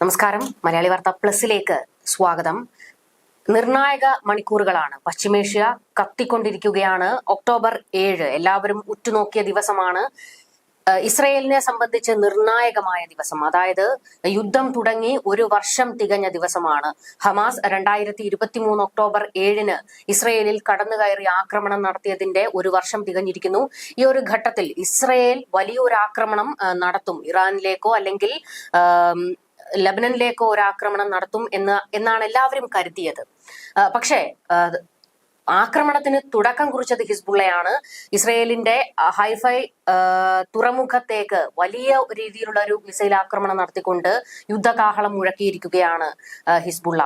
നമസ്കാരം. മലയാളി വാർത്ത പ്ലസിലേക്ക് സ്വാഗതം. നിർണായക മണിക്കൂറുകളാണ്. പശ്ചിമേഷ്യ കത്തിക്കൊണ്ടിരിക്കുകയാണ്. ഒക്ടോബർ ഏഴ്. എല്ലാവരും ഉറ്റുനോക്കിയ ദിവസമാണ്. ഇസ്രയേലിനെ സംബന്ധിച്ച് നിർണായകമായ ദിവസം. അതായത് യുദ്ധം തുടങ്ങി ഒരു വർഷം തികഞ്ഞ ദിവസമാണ്. ഹമാസ് രണ്ടായിരത്തി ഇരുപത്തി മൂന്ന് ഒക്ടോബർ ഏഴിന് ഇസ്രയേലിൽ കടന്നുകയറി ആക്രമണം നടത്തിയതിന്റെ ഒരു വർഷം തികഞ്ഞിരിക്കുന്നു. ഈ ഒരു ഘട്ടത്തിൽ ഇസ്രയേൽ വലിയൊരു ആക്രമണം നടത്തും. ഇറാനിലേക്കോ അല്ലെങ്കിൽ ലബനനിലേക്കോ ഒരാക്രമണം നടത്തും എന്ന് എന്നാണ് എല്ലാവരും കരുതിയത്. പക്ഷേ ആക്രമണത്തിന് തുടക്കം കുറിച്ചത് ഹിസ്ബുള്ളയാണ്. ഇസ്രയേലിന്റെ ഹൈഫൈ തുറമുഖത്തേക്ക് വലിയ രീതിയിലുള്ള ഒരു മിസൈൽ ആക്രമണം നടത്തിക്കൊണ്ട് യുദ്ധകാഹളം മുഴക്കിയിരിക്കുകയാണ് ഹിസ്ബുള്ള.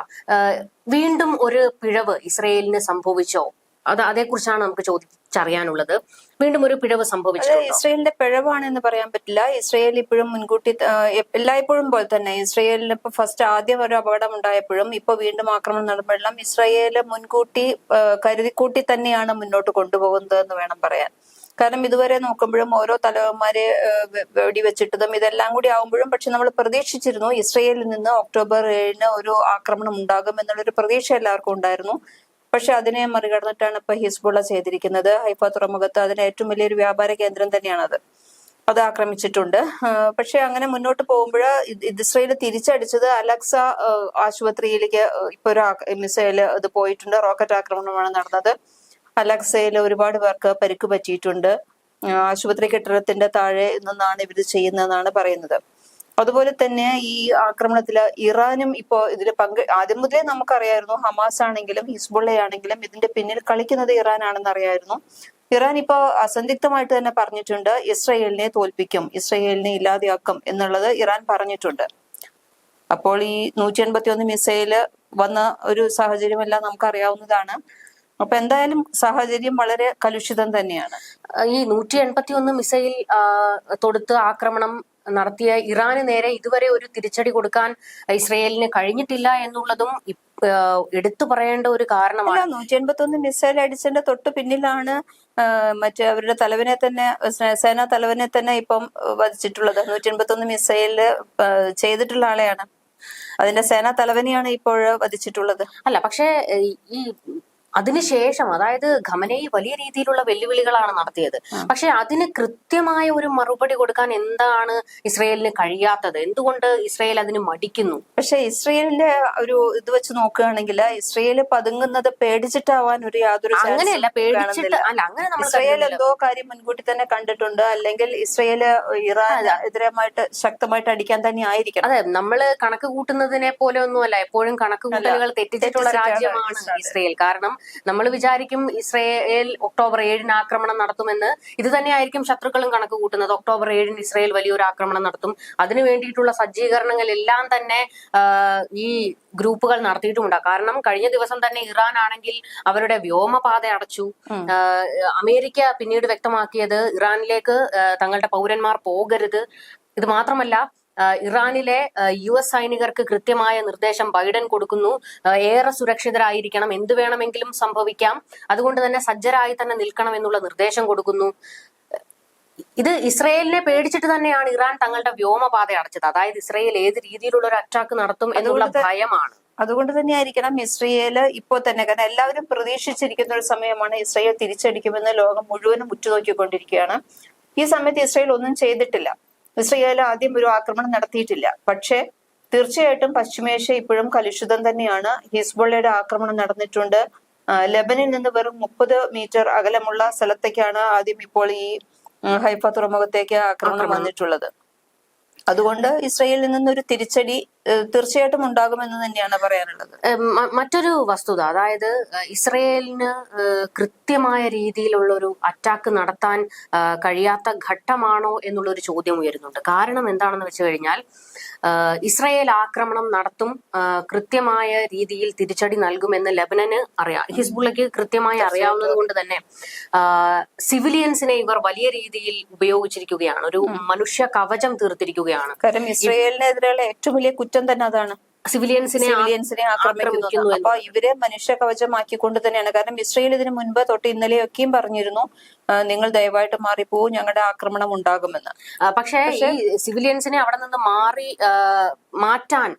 വീണ്ടും ഒരു പിഴവ് ഇസ്രയേലിന് സംഭവിച്ചോ? അത് അതേക്കുറിച്ചാണ് നമുക്ക് ചോദിച്ചറിയാനുള്ളത്. വീണ്ടും ഒരു പിഴവ് സംഭവിച്ചത് ഇസ്രയേലിന്റെ പിഴവാണ് എന്ന് പറയാൻ പറ്റില്ല. ഇസ്രയേൽ ഇപ്പോഴും മുൻകൂട്ടി എല്ലായ്പ്പോഴും പോലെ തന്നെ. ഇസ്രയേലിന് ഇപ്പൊ ഫസ്റ്റ് ആദ്യം ഒരു അപകടം ഉണ്ടായപ്പോഴും ഇപ്പൊ വീണ്ടും ആക്രമണം നടക്കുമ്പോഴെല്ലാം ഇസ്രയേൽ മുൻകൂട്ടി കരുതിക്കൂട്ടി തന്നെയാണ് മുന്നോട്ട് കൊണ്ടുപോകുന്നത് എന്ന് വേണം പറയാൻ. കാരണം ഇതുവരെ നോക്കുമ്പോഴും ഓരോ തലവന്മാരെ വെടിവെച്ചിട്ടതും ഇതെല്ലാം കൂടി ആവുമ്പോഴും പക്ഷെ നമ്മൾ പ്രതീക്ഷിച്ചിരുന്നു ഇസ്രയേലിൽ നിന്ന് ഒക്ടോബർ ഏഴിന് ഒരു ആക്രമണം ഉണ്ടാകും എന്നുള്ളൊരു പ്രതീക്ഷ എല്ലാവർക്കും ഉണ്ടായിരുന്നു. പക്ഷെ അതിനെ മറികടന്നിട്ടാണ് ഇപ്പൊ ഹിസ്ബുള്ള ചെയ്തിരിക്കുന്നത്. ഹൈഫ തുറമുഖത്ത് അതിന് ഏറ്റവും വലിയൊരു വ്യാപാര കേന്ദ്രം തന്നെയാണത്. അത് ആക്രമിച്ചിട്ടുണ്ട്. പക്ഷെ അങ്ങനെ മുന്നോട്ട് പോകുമ്പോൾ ഇസ്രയേൽ തിരിച്ചടിച്ചത് അലക്സ ആശുപത്രിയിലേക്ക് ഇപ്പൊ ഒരു മിസൈൽ ഇത് പോയിട്ടുണ്ട്. റോക്കറ്റ് ആക്രമണമാണ് നടന്നത്. അലക്സയിൽ ഒരുപാട് പേർക്ക് പരിക്ക് പറ്റിയിട്ടുണ്ട്. ആശുപത്രി കെട്ടിടത്തിന്റെ താഴെ നിന്നാണ് ഇവർ ചെയ്യുന്നതെന്നാണ് പറയുന്നത്. അതുപോലെ തന്നെ ഈ ആക്രമണത്തിൽ ഇറാനും ഇപ്പോ ഇതിൽ പങ്ക് ആദ്യം മുതലേ നമുക്കറിയായിരുന്നു ഹമാസ് ആണെങ്കിലും ഹിസ്ബുള്ള ആണെങ്കിലും ഇതിന്റെ പിന്നിൽ കളിക്കുന്നത് ഇറാൻ ആണെന്ന് അറിയായിരുന്നു. ഇറാൻ ഇപ്പോ അസന്ധിഗ്ധമായിട്ട് തന്നെ പറഞ്ഞിട്ടുണ്ട് ഇസ്രയേലിനെ തോൽപ്പിക്കും ഇസ്രയേലിനെ ഇല്ലാതെയാക്കും എന്നുള്ളത് ഇറാൻ പറഞ്ഞിട്ടുണ്ട്. അപ്പോൾ ഈ നൂറ്റി എൺപത്തി ഒന്ന് മിസൈൽ വന്ന ഒരു സാഹചര്യമെല്ലാം നമുക്കറിയാവുന്നതാണ്. അപ്പൊ എന്തായാലും സാഹചര്യം വളരെ കലുഷിതം തന്നെയാണ്. ഈ നൂറ്റി എൺപത്തി ഒന്ന് മിസൈൽ തൊടുത്ത് ആക്രമണം നടത്തിയ ഇറാന് നേരെ ഇതുവരെ ഒരു തിരിച്ചടി കൊടുക്കാൻ ഇസ്രയേലിന് കഴിഞ്ഞിട്ടില്ല എന്നുള്ളതും എടുത്തു പറയേണ്ട ഒരു കാരണമാണ്. നൂറ്റി എൺപത്തി ഒന്ന് മിസൈൽ അടിച്ചതിന്റെ തൊട്ട് പിന്നിലാണ് മറ്റേ അവരുടെ തലവനെ തന്നെ സേനാ തലവനെ തന്നെ ഇപ്പം വധിച്ചിട്ടുള്ളത്. നൂറ്റി എൺപത്തി ഒന്ന് മിസൈൽ ചെയ്തിട്ടുള്ള ആളെയാണ്. അതിന്റെ സേനാ തലവനെയാണ് ഇപ്പോൾ വധിച്ചിട്ടുള്ളത്. അല്ല പക്ഷേ ഈ അതിനുശേഷം അതായത് ഖമനയി വലിയ രീതിയിലുള്ള വെല്ലുവിളികളാണ് നടത്തിയത്. പക്ഷെ അതിന് കൃത്യമായ ഒരു മറുപടി കൊടുക്കാൻ എന്താണ് ഇസ്രയേലിന് കഴിയാത്തത്? എന്തുകൊണ്ട് ഇസ്രയേൽ അതിന് മടിക്കുന്നു? പക്ഷെ ഇസ്രയേലിന്റെ ഒരു ഇത് വെച്ച് നോക്കുകയാണെങ്കിൽ ഇസ്രയേൽ പതുങ്ങുന്നത് പേടിച്ചിട്ടാവാൻ ഒരു യാതൊരു അങ്ങനെയല്ല പേടിച്ചിട്ട് അല്ല അങ്ങനെ നമ്മൾ ഇസ്രയേൽ എന്തോ കാര്യം മുൻകൂട്ടി തന്നെ കണ്ടിട്ടുണ്ട്. അല്ലെങ്കിൽ ഇസ്രയേൽ ഇറാൻ എതിരമായിട്ട് ശക്തമായിട്ട് അടിക്കാൻ തന്നെ ആയിരിക്കണം. അതെ നമ്മൾ കണക്ക് കൂട്ടുന്നതിനെ പോലെ ഒന്നുമല്ല. എപ്പോഴും കണക്ക് കൂട്ടലുകൾ തെറ്റിച്ചിട്ടുള്ള രാജ്യമാണ് ഇസ്രായേൽ. ഇസ്രയേൽ. കാരണം നമ്മൾ വിചാരിക്കും ഇസ്രയേൽ ഒക്ടോബർ ഏഴിന് ആക്രമണം നടത്തുമെന്ന്. ഇത് തന്നെയായിരിക്കും ശത്രുക്കളും കണക്ക് കൂട്ടുന്നത്. ഒക്ടോബർ ഏഴിന് ഇസ്രയേൽ വലിയൊരു ആക്രമണം നടത്തും. അതിനു വേണ്ടിയിട്ടുള്ള സജ്ജീകരണങ്ങൾ എല്ലാം തന്നെ ഈ ഗ്രൂപ്പുകൾ നടത്തിയിട്ടുമുണ്ട്. കാരണം കഴിഞ്ഞ ദിവസം തന്നെ ഇറാൻ ആണെങ്കിൽ അവരുടെ വ്യോമപാത അടച്ചു. അമേരിക്ക പിന്നീട് വ്യക്തമാക്കിയത് ഇറാനിലേക്ക് തങ്ങളുടെ പൗരന്മാർ പോകരുത്. ഇത് മാത്രമല്ല ഇറാനിലെ യു എസ് സൈനികർക്ക് കൃത്യമായ നിർദ്ദേശം ബൈഡൻ കൊടുക്കുന്നു. ഏറെ സുരക്ഷിതരായിരിക്കണം. എന്ത് വേണമെങ്കിലും സംഭവിക്കാം. അതുകൊണ്ട് തന്നെ സജ്ജരായി തന്നെ നിൽക്കണം എന്നുള്ള നിർദ്ദേശം കൊടുക്കുന്നു. ഇത് ഇസ്രയേലിനെ പേടിച്ചിട്ട് തന്നെയാണ് ഇറാൻ തങ്ങളുടെ വ്യോമപാത അടച്ചത്. അതായത് ഇസ്രയേൽ ഏത് രീതിയിലുള്ള ഒരു അറ്റാക്ക് നടത്തും എന്നുള്ള ഭയമാണ്. അതുകൊണ്ട് തന്നെ ആയിരിക്കണം ഇസ്രയേൽ ഇപ്പോൾ തന്നെ കാരണം എല്ലാവരും പ്രതീക്ഷിച്ചിരിക്കുന്ന ഒരു സമയമാണ് ഇസ്രയേൽ തിരിച്ചടിക്കുമെന്ന് ലോകം മുഴുവനും ഉറ്റുനോക്കിക്കൊണ്ടിരിക്കുകയാണ്. ഈ സമയത്ത് ഇസ്രയേൽ ഒന്നും ചെയ്തിട്ടില്ല. ഇസ്രയേൽ ആദ്യം ഒരു ആക്രമണം നടത്തിയിട്ടില്ല. പക്ഷേ തീർച്ചയായിട്ടും പശ്ചിമേഷ്യ ഇപ്പോഴും കലുഷിതം തന്നെയാണ്. ഹിസ്ബുള്ളയുടെ ആക്രമണം നടന്നിട്ടുണ്ട്. ലബനിൽ നിന്ന് വെറും മുപ്പത് മീറ്റർ അകലമുള്ള സ്ഥലത്തേക്കാണ് ആദ്യം ഇപ്പോൾ ഈ ഹൈഫ തുറമുഖത്തേക്ക് ആക്രമണം. വന്നിട്ടുള്ളത്. അതുകൊണ്ട് ഇസ്രയേലിൽ നിന്നൊരു തിരിച്ചടി തീർച്ചയായിട്ടും ഉണ്ടാകുമെന്ന് തന്നെയാണ് പറയാനുള്ളത്. മറ്റൊരു വസ്തുത അതായത് ഇസ്രയേലിന് കൃത്യമായ രീതിയിലുള്ള ഒരു അറ്റാക്ക് നടത്താൻ കഴിയാത്ത ഘട്ടമാണോ എന്നുള്ളൊരു ചോദ്യം ഉയരുന്നുണ്ട്. കാരണം എന്താണെന്ന് വെച്ച് കഴിഞ്ഞാൽ ഇസ്രയേൽ ആക്രമണം നടത്തും കൃത്യമായ രീതിയിൽ തിരിച്ചടി നൽകുമെന്ന് ലബനന് അറിയാം. ഹിസ്ബുള്ളയ്ക്ക് കൃത്യമായി അറിയാവുന്നത് കൊണ്ട് തന്നെ സിവിലിയൻസിനെ ഇവർ വലിയ രീതിയിൽ ഉപയോഗിച്ചിരിക്കുകയാണ്. ഒരു മനുഷ്യ കവചം തീർത്തിരിക്കുകയാണ്. കാരണം ഇസ്രയേലിനെതിരെയുള്ള ഏറ്റവും വലിയ കുറ്റം തന്നെ അതാണ്. സിവിലിയൻസിനെ സിവിലിയൻസിനെ ആക്രമിക്കുന്നു അപ്പൊ ഇവരെ മനുഷ്യ കവചമാക്കിക്കൊണ്ട് തന്നെയാണ്. കാരണം ഇസ്രയേൽ ഇതിനു മുൻപ് തൊട്ട് ഇന്നലെയൊക്കെയും പറഞ്ഞിരുന്നു നിങ്ങൾ ദയവായിട്ട് മാറിപ്പോവും ഞങ്ങളുടെ ആക്രമണം ഉണ്ടാകുമെന്ന്. പക്ഷേ സിവിലിയൻസിനെ അവിടെ നിന്ന് മാറി മാറ്റാൻ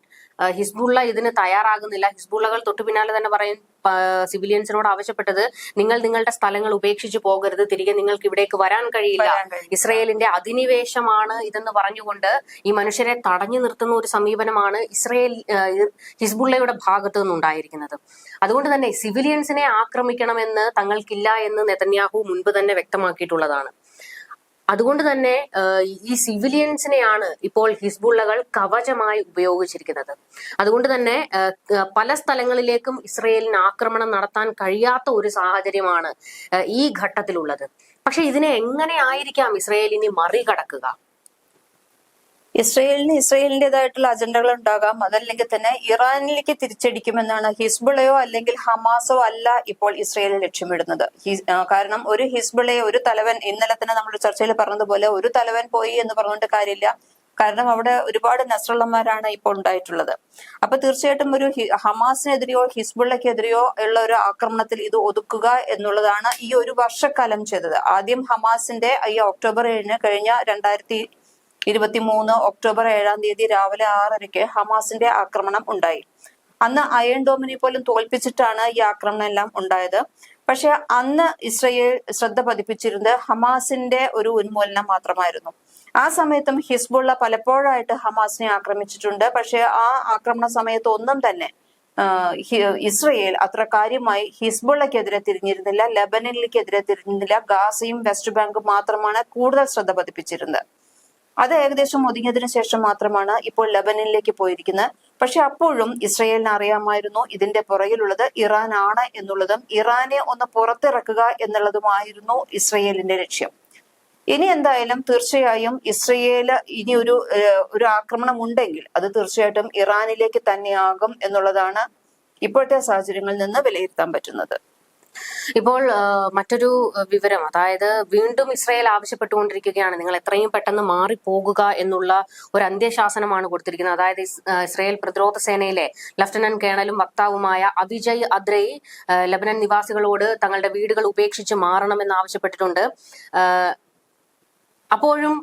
ഹിസ്ബുള്ള ഇതിന് തയ്യാറാകുന്നില്ല. ഹിസ്ബുള്ളകൾ തൊട്ടു പിന്നാലെ തന്നെ പറയും സിവിലിയൻസിനോട് ആവശ്യപ്പെട്ടത് നിങ്ങൾ നിങ്ങളുടെ സ്ഥലങ്ങൾ ഉപേക്ഷിച്ച് പോകരുത് തിരികെ നിങ്ങൾക്ക് ഇവിടേക്ക് വരാൻ കഴിയില്ല. ഇസ്രയേലിന്റെ അധിനിവേശമാണ് ഇതെന്ന് പറഞ്ഞുകൊണ്ട് ഈ മനുഷ്യരെ തടഞ്ഞു നിർത്തുന്ന ഒരു സമീപനമാണ് ഇസ്രയേൽ ഹിസ്ബുള്ളയുടെ ഭാഗത്തു നിന്നുണ്ടായിരിക്കുന്നത്. അതുകൊണ്ട് തന്നെ സിവിലിയൻസിനെ ആക്രമിക്കണമെന്ന് തങ്ങൾക്കില്ല എന്ന് നെതന്യാഹു മുൻപ് തന്നെ വ്യക്തമാക്കിയിട്ടുള്ളതാണ്. അതുകൊണ്ട് തന്നെ ഈ സിവിലിയൻസിനെയാണ് ഇപ്പോൾ ഹിസ്ബുള്ളകൾ കവചമായി ഉപയോഗിച്ചിരിക്കുന്നത്. അതുകൊണ്ട് തന്നെ പല സ്ഥലങ്ങളിലേക്കും ഇസ്രയേലിന് ആക്രമണം നടത്താൻ കഴിയാത്ത ഒരു സാഹചര്യമാണ് ഈ ഘട്ടത്തിലുള്ളത്. പക്ഷെ ഇതിനെ എങ്ങനെ ആയിരിക്കാം ഇസ്രയേൽ ഇനി മറികടക്കുക? ഇസ്രയേലിന് ഇസ്രയേലിന്റെതായിട്ടുള്ള അജണ്ടകൾ ഉണ്ടാകാം. അതല്ലെങ്കിൽ തന്നെ ഇറാനിലേക്ക് തിരിച്ചടിക്കുമെന്നാണ് ഹിസ്ബുളയോ അല്ലെങ്കിൽ ഹമാസോ അല്ല ഇപ്പോൾ ഇസ്രയേൽ ലക്ഷ്യമിടുന്നത്. കാരണം ഒരു ഹിസ്ബുളയെ ഒരു തലവൻ ഇന്നലെ തന്നെ നമ്മൾ ചർച്ചയിൽ പറഞ്ഞതുപോലെ ഒരു തലവൻ പോയി എന്ന് പറഞ്ഞുകൊണ്ട് കാര്യമില്ല. കാരണം അവിടെ ഒരുപാട് നസ്രള്ളന്മാരാണ് ഇപ്പോൾ ഉണ്ടായിട്ടുള്ളത്. അപ്പൊ തീർച്ചയായിട്ടും ഒരു ഹമാസിനെതിരെയോ ഹിസ്ബുള്ളക്കെതിരെയോ ഉള്ള ഒരു ആക്രമണത്തിൽ ഇത് ഒതുക്കുക എന്നുള്ളതാണ് ഈ ഒരു വർഷക്കാലം ചെയ്തത്. ആദ്യം ഹമാസിന്റെ ഈ ഒക്ടോബർ ഏഴിന് കഴിഞ്ഞ രണ്ടായിരത്തി ഇരുപത്തിമൂന്ന് ഒക്ടോബർ ഏഴാം തീയതി രാവിലെ ആറരയ്ക്ക് ഹമാസിന്റെ ആക്രമണം ഉണ്ടായി. അന്ന് അയൺ ഡോമിനെ പോലും തോൽപ്പിച്ചിട്ടാണ് ഈ ആക്രമണം എല്ലാം ഉണ്ടായത്. പക്ഷെ അന്ന് ഇസ്രയേൽ ശ്രദ്ധ പതിപ്പിച്ചിരുന്നത് ഹമാസിന്റെ ഒരു ഉന്മൂലനം മാത്രമായിരുന്നു. ആ സമയത്തും ഹിസ്ബുള്ള പലപ്പോഴായിട്ട് ഹമാസിനെ ആക്രമിച്ചിട്ടുണ്ട്. പക്ഷെ ആ ആക്രമണ സമയത്ത് ഒന്നും തന്നെ ഇസ്രയേൽ അത്ര കാര്യമായി ഹിസ്ബുള്ളക്കെതിരെ തിരിഞ്ഞിരുന്നില്ല ലബനനിലേക്കെതിരെ തിരിഞ്ഞിരുന്നില്ല. ഗാസയും വെസ്റ്റ് ബാങ്കും മാത്രമാണ് കൂടുതൽ ശ്രദ്ധ പതിപ്പിച്ചിരുന്നത്. അത് ഏകദേശം ഒതുങ്ങിയതിനു ശേഷം മാത്രമാണ് ഇപ്പോൾ ലബനനിലേക്ക് പോയിരിക്കുന്നത്. പക്ഷെ അപ്പോഴും ഇസ്രയേലിന് അറിയാമായിരുന്നു ഇതിന്റെ പുറകിലുള്ളത് ഇറാൻ ആണ് എന്നുള്ളതും ഇറാനെ ഒന്ന് പുറത്തിറക്കുക എന്നുള്ളതുമായിരുന്നു ഇസ്രയേലിന്റെ ലക്ഷ്യം. ഇനി എന്തായാലും തീർച്ചയായും ഇസ്രയേൽ ഇനി ഒരു ഒരു ആക്രമണം ഉണ്ടെങ്കിൽ അത് തീർച്ചയായിട്ടും ഇറാനിലേക്ക് തന്നെയാകും എന്നുള്ളതാണ് ഇപ്പോഴത്തെ സാഹചര്യങ്ങളിൽ നിന്ന് വിലയിരുത്താൻ പറ്റുന്നത്. ഇപ്പോൾ മറ്റൊരു വിവരം അതായത് വീണ്ടും ഇസ്രായേൽ ആവശ്യപ്പെട്ടുകൊണ്ടിരിക്കുകയാണ്. നിങ്ങൾ എത്രയും പെട്ടെന്ന് മാറിപ്പോകുക എന്നുള്ള ഒരു അന്ത്യശാസനമാണ് കൊടുത്തിരിക്കുന്നത്. അതായത് ഇസ്- ഇസ്രായേൽ പ്രതിരോധ സേനയിലെ ലഫ്റ്റനന്റ് കേണലും വക്താവുമായ അവിജയ് അദ്രൈ ആ, ലബനൻ നിവാസികളോട് തങ്ങളുടെ വീടുകൾ ഉപേക്ഷിച്ച് മാറണമെന്ന് ആവശ്യപ്പെട്ടിട്ടുണ്ട്. അപ്പോഴും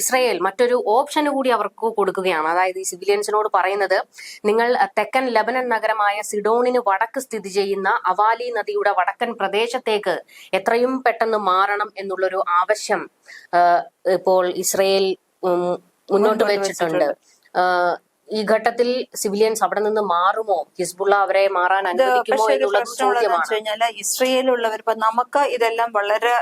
ഇസ്രയേൽ മറ്റൊരു ഓപ്ഷൻ കൂടി അവർക്ക് കൊടുക്കുകയാണ്. അതായത് ഈ സിവിലിയൻസിനോട് പറയുന്നത് നിങ്ങൾ തെക്കൻ ലബനൻ നഗരമായ സിഡോണിന് വടക്ക് സ്ഥിതി ചെയ്യുന്ന അവാലി നദിയുടെ വടക്കൻ പ്രദേശത്തേക്ക് എത്രയും പെട്ടെന്ന് മാറണം എന്നുള്ളൊരു ആവശ്യം ഇപ്പോൾ ഇസ്രയേൽ മുന്നോട്ട് വെച്ചിട്ടുണ്ട്. ഈ ഘട്ടത്തിൽ സിവിലിയൻസ് അവിടെ നിന്ന് മാറുമോ? ഹിസ്ബുള്ള അവരെ മാറാൻ അനുവദിക്കുമോ എന്നുള്ളത് ചോദ്യമാണ്. ഇസ്രയേലുള്ളവർ ഇപ്പൊ നമുക്ക് ഇതെല്ലാം വളരെ